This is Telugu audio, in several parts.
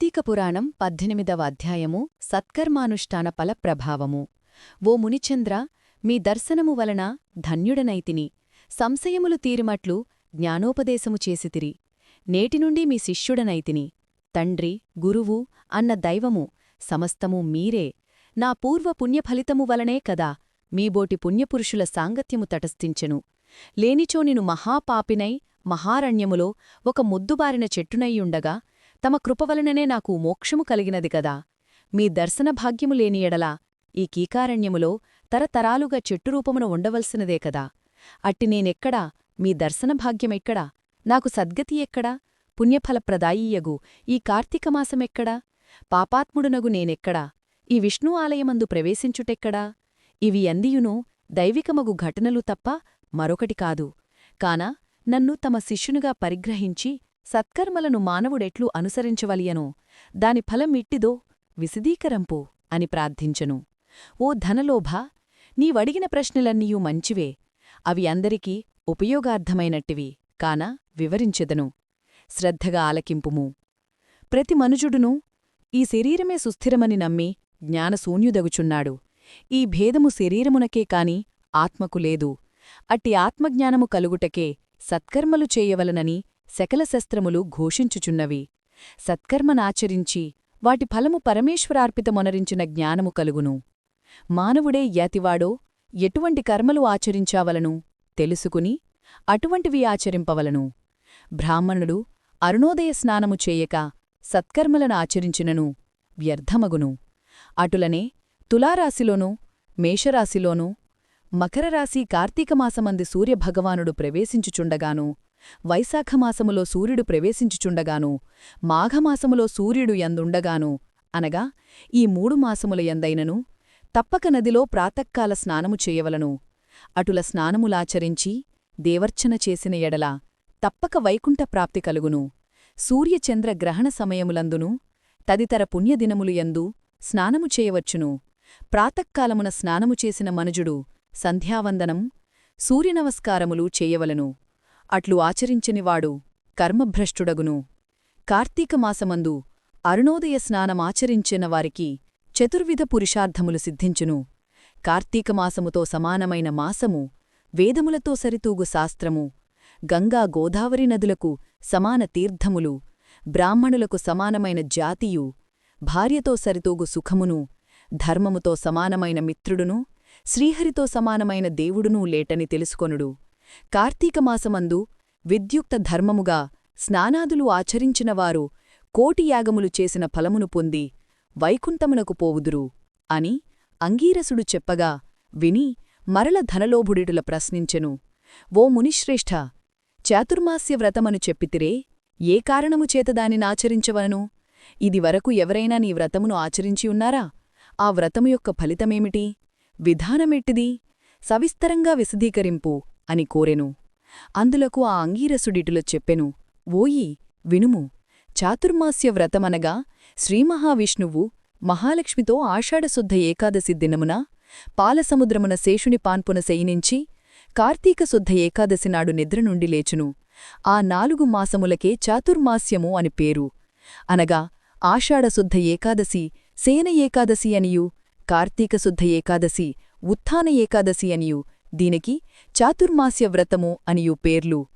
కార్తీక పురాణం పద్దెనిమిదవ అధ్యాయము సత్కర్మానుష్ఠాన ఫల ప్రభావము. ఓ మునిచంద్ర మీ దర్శనము వలన ధన్యుడనైతిని సంశయములు తీరిమట్లు జ్ఞానోపదేశము చేసితిరి నేటినుండి మీ శిష్యుడనైతిని తండ్రి గురువు అన్న దైవము సమస్తము మీరే నా పూర్వ పుణ్యఫలితము వలనే కదా మీబోటి పుణ్యపురుషుల సాంగత్యము తటస్థించెను. లేనిచో నిను మహాపాపినై మహారణ్యములో ఒక ముద్దుబారిన చెట్టునయ్యుండగా తమ కృపవలననే నాకు మోక్షము కలిగినది కదా. మీ దర్శన భాగ్యము లేని ఎడలా ఈ కీకారణ్యములో తరతరాలుగా చెట్టు రూపమున ఉండవలసినదే కదా. అట్టి నేనెక్కడా? మీ దర్శన భాగ్యమెక్కడా? నాకు సద్గతి ఎక్కడా? పుణ్యఫలప్రదాయీయగు. ఈ కార్తీకమాసమెక్కడా పాపాత్ముడునగు నేనెక్కడా? ఈ విష్ణు ఆలయమందు ప్రవేశించుటెక్కడా? ఇవి అందియును దైవికమగు ఘటనలు తప్ప మరొకటి కాదు. కాన నన్ను తమ శిష్యునుగా పరిగ్రహించి సత్కర్మలను మానవుడెట్లు అనుసరించవలియనో. దాని ఫలం ఇట్టిదో విశదీకరంపు అని ప్రార్థించెను. ఓ ధనలోభ నీవడిగిన ప్రశ్నలన్నీయూ మంచివే. అవి అందరికీ ఉపయోగార్థమైనట్టివి కాన వివరించెదను. శ్రద్ధగా ఆలకింపుము. ప్రతి మనుజుడునూ ఈ శరీరమే సుస్థిరమని నమ్మి జ్ఞానశూన్యుదగుచున్నాడు. ఈ భేదము శరీరమునకే కాని ఆత్మకు లేదు. అట్టి ఆత్మజ్ఞానము కలుగుటకే సత్కర్మలు చేయవలనని శకలశస్త్రములు ఘోషించుచున్నవి. సత్కర్మనాచరించి వాటి ఫలము పరమేశ్వరార్పితమొనరించిన జ్ఞానము కలుగును. మానవుడే యాతివాడో ఎటువంటి కర్మలు ఆచరించావలను తెలుసుకుని అటువంటివి ఆచరింపవలను. బ్రాహ్మణుడు అరుణోదయ స్నానము చేయక సత్కర్మలను ఆచరించినను వ్యర్థమగును. అటులనే తులారాశిలోనూ మేషరాశిలోనూ మకరరాశి కార్తీకమాసమంది సూర్యభగవానుడు ప్రవేశించుచుండగానూ వైశాఖమాసములో సూర్యుడు ప్రవేశించుచుండగాను మాఘమాసములో సూర్యుడు యందుండగాను అనగా ఈ మూడు మాసముల యందైనను తప్పక నదిలో ప్రాతక్కాల స్నానము చేయవలను. అటుల స్నానములాచరించి దేవర్చన చేసిన ఎడల తప్పక వైకుంఠ ప్రాప్తి కలుగును. సూర్యచంద్ర గ్రహణ సమయములందును తదితర పుణ్యదినములు యందు స్నానము చేయవచ్చును. ప్రాతక్కాలమున స్నానము చేసిన మనుజుడు సంధ్యావందనం సూర్యనమస్కారములు చేయవలను. అట్లు ఆచరించనివాడు కర్మభ్రష్టుడగును. కార్తీకమాసమందు అరుణోదయ స్నానమాచరించిన వారికి చతుర్విధ పురుషార్థములు సిద్ధించును. కార్తీకమాసముతో సమానమైన మాసము వేదములతో సరితూగు శాస్త్రము గంగా గోదావరి నదులకు సమాన తీర్థములు బ్రాహ్మణులకు సమానమైన జాతియు భార్యతో సరితూగు సుఖమును ధర్మముతో సమానమైన మిత్రుడును శ్రీహరితో సమానమైన దేవుడునూ లేటని తెలుసుకొనుడు. కార్తీకమాసమందు విద్యుక్త ధర్మముగా స్నానాదులు ఆచరించినవారు కోటి యాగములు చేసిన ఫలమును పొంది వైకుంఠమునకు పోవుదురు అని అంగీరసుడు చెప్పగా విని మరల ధనలోభుడిటుల ప్రశ్నించెను ఓ మునిశ్రేష్ఠ చాతుర్మాస్య వ్రతమను చెప్పితిరే ఏ కారణము చేత ఇదివరకు ఎవరైనా నీ వ్రతమును ఆచరించియున్నారా ఆ వ్రతము యొక్క ఫలితమేమిటి? విధానమెట్టిది? సవిస్తరంగా విశదీకరింపు. అని కోరెను. అందులకు ఆ అంగీరసుడిటులో చెప్పెను ఓయి వినుము. చాతుర్మాస్య వ్రతమనగా శ్రీమహావిష్ణువు మహాలక్ష్మితో ఆషాఢశుద్ధ ఏకాదశి దినమున పాలసముద్రమున శేషుని పాన్పున శయనించి కార్తీకశుద్ధ ఏకాదశి నాడు నిద్ర నుండి లేచును. ఆ నాలుగు మాసములకే చాతుర్మాస్యము అని పేరు. అనగా ఆషాఢశుద్ధ ఏకాదశి సేన ఏకాదశి అనియు కార్తీకశుద్ధ ఏకాదశి ఉత్థాన ఏకాదశి అనియు దీనికి చాతుర్మాస్య వ్రతము అనియు పేర్లు.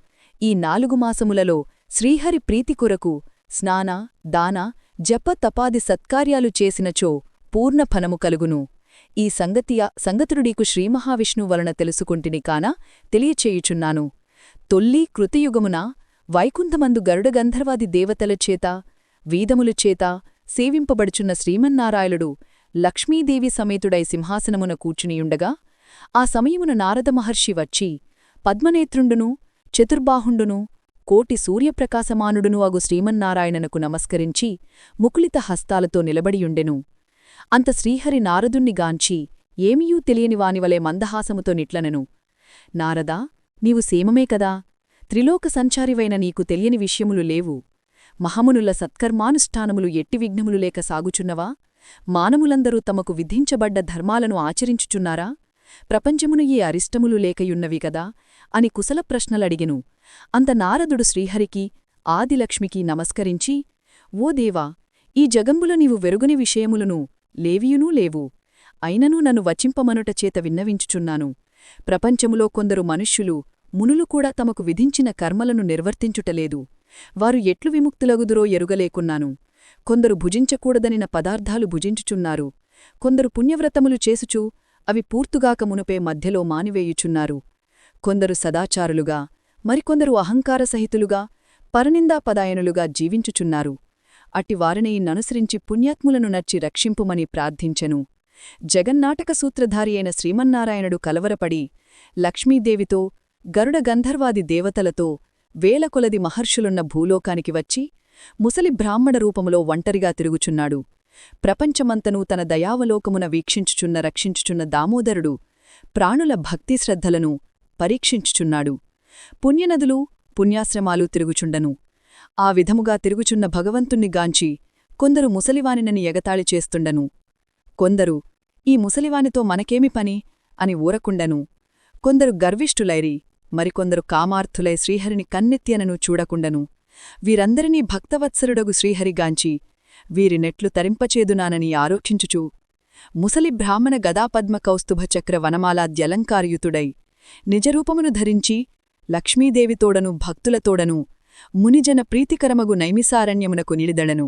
ఈ నాలుగు మాసములలో శ్రీహరి ప్రీతి కొరకు స్నాన దాన జప తపాది సత్కార్యాలు చేసినచో పూర్ణ ఫనము కలుగును. ఈ సంగతియ సంగతుడికు శ్రీమహావిష్ణు వలన తెలుసుకుంటిని కాన తెలియచేయుచున్నాను. తొల్లి కృతయుగమున వైకుంఠమందు గరుడగంధర్వాది దేవతల చేత చేత సేవింపబడుచున్న శ్రీమన్నారాయణుడు లక్ష్మీదేవి సమేతుడై సింహాసనమున కూర్చునియుండగా ఆ సమయమున నారద మహర్షి వచ్చి పద్మనేత్రుండును చతుర్బాహుండును కోటి సూర్యప్రకాశమానుడును అగు శ్రీమన్నారాయణనకు నమస్కరించి ముకులిత హస్తాలతో నిలబడియుండెను. అంత శ్రీహరి నారదుణ్ణి గాంచి ఏమియూ తెలియనివానివలే మందహాసముతో నిట్లనెను. నారదా నీవు సేమమే కదా? త్రిలోక సంచారివైన నీకు తెలియని విషయములు లేవు. మహమునుల సత్కర్మానుష్ఠానములు ఎట్టి విఘ్నములు లేక సాగుచున్నవా? మానములందరూ తమకు విధించబడ్డ ధర్మాలను ఆచరించుచున్నారా? ప్రపంచమును ఈ అరిష్టములు లేకయున్నవి గదా అని కుశల ప్రశ్నలడిగెను. అంత నారదుడు శ్రీహరికి ఆదిలక్ష్మికి నమస్కరించి ఓ దేవా ఈ జగంబుల నీవు వెరుగుని విషయములను లేవియునూ లేవు. అయినను నన్ను వచింపమనుట చేత విన్నవించుచున్నాను. ప్రపంచములో కొందరు మనుష్యులు మునులు కూడా తమకు విధించిన కర్మలను నిర్వర్తించుటలేదు. వారు ఎట్లు విముక్తులగుదురో ఎరుగలేకున్నాను. కొందరు భుజించకూడదనిన పదార్థాలు భుజించుచున్నారు. కొందరు పుణ్యవ్రతములు చేసుచూ అవి పూర్తుగాక మునుపే మధ్యలో మానివేయుచున్నారు. కొందరు సదాచారులుగా మరికొందరు అహంకారసహితులుగా పరనిందాపదాయనులుగా జీవించుచున్నారు. అట్టివారిని ననుసరించి పుణ్యాత్ములను నచ్చి రక్షింపుమని ప్రార్థించెను. జగన్నాటక సూత్రధారి అయిన శ్రీమన్నారాయణుడు కలవరపడి లక్ష్మీదేవితో గరుడ గంధర్వాది దేవతలతో వేలకొలది మహర్షులున్న భూలోకానికి వచ్చి ముసలి బ్రాహ్మణ రూపములో ఒంటరిగా తిరుగుచున్నాడు. ప్రపంచమంతనూ తన దయావలోకమున వీక్షించుచున్న రక్షించుచున్న దామోదరుడు ప్రాణుల భక్తిశ్రద్ధలను పరీక్షించుచున్నాడు. పుణ్యనదులు పుణ్యాశ్రమాలు తిరుగుచుండను. ఆ విధముగా తిరుగుచున్న భగవంతుణ్ణి గాంచి కొందరు ముసలివానినని ఎగతాళి చేస్తుండను. కొందరు ఈ ముసలివానితో మనకేమి పని అని ఊరకుండను. కొందరు గర్విష్ఠులైరి మరికొందరు కామార్థులై శ్రీహరిని కన్నెత్తియనను చూడకుండను. వీరందరినీ భక్తవత్సరుడగు శ్రీహరిగాంచి వీరినెట్లు తరింపచేదునానని ఆరోక్షించుచు ముసలి బ్రాహ్మణ గదాపద్మ కౌస్తుభ చక్ర వనమాలాద్యలంకారయుతుడై నిజరూపమును ధరించి లక్ష్మీదేవితోడను భక్తులతోడను మునిజన ప్రీతికరమగు నైమిసారణ్యమునకు నిలిదడను.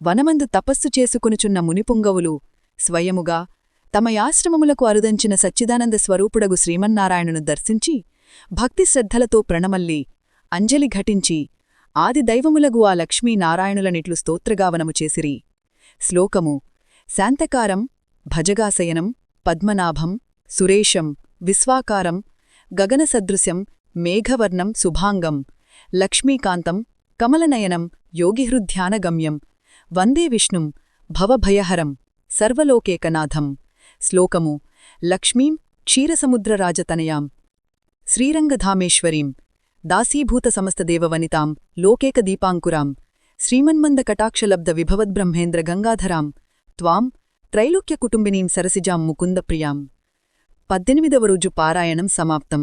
వనమందు తపస్సు చేసుకునుచున్న మునిపుంగవులు స్వయముగా తమ యాశ్రమములకు అరుదంచిన సచ్చిదానంద స్వరూపుడగు శ్రీమన్నారాయణును దర్శించి భక్తిశ్రద్ధలతో ప్రణమల్లి అంజలి ఘటించి ఆది దైవములగు ఆ లక్ష్మీనారాయణులనిట్లు స్తోత్రగావనము చేసిరి. శ్లోకము. శాంతకారం భజగాశయనం పద్మనాభం సురేశం విశ్వాకారం గగనసదృశ్యం మేఘవర్ణం శుభాంగం లక్ష్మీకాంతం కమలనయనం యోగిహృధ్యానగమ్యం వందే విష్ణుం భవభయహరం సర్వలోకేకనాథం. శ్లోకము. లక్ష్మీం క్షీరసముద్రరాజతనయాం శ్రీరంగధామేశ్వరీం. దాసీభూత సమస్త దేవవనితాం సమస్తదేవవనితాం లోకేకదీపాంకురాం శ్రీమన్మందకటాక్షలబ్ధ విభవద్బ్రహ్మేంద్ర గంగాధరాం త్వాం త్రైలోక్య కుటుంబినీం సరసిజాం ముకుందప్రియాం పద్దెనిమిదవ రోజు పారాయణం సమాప్తం.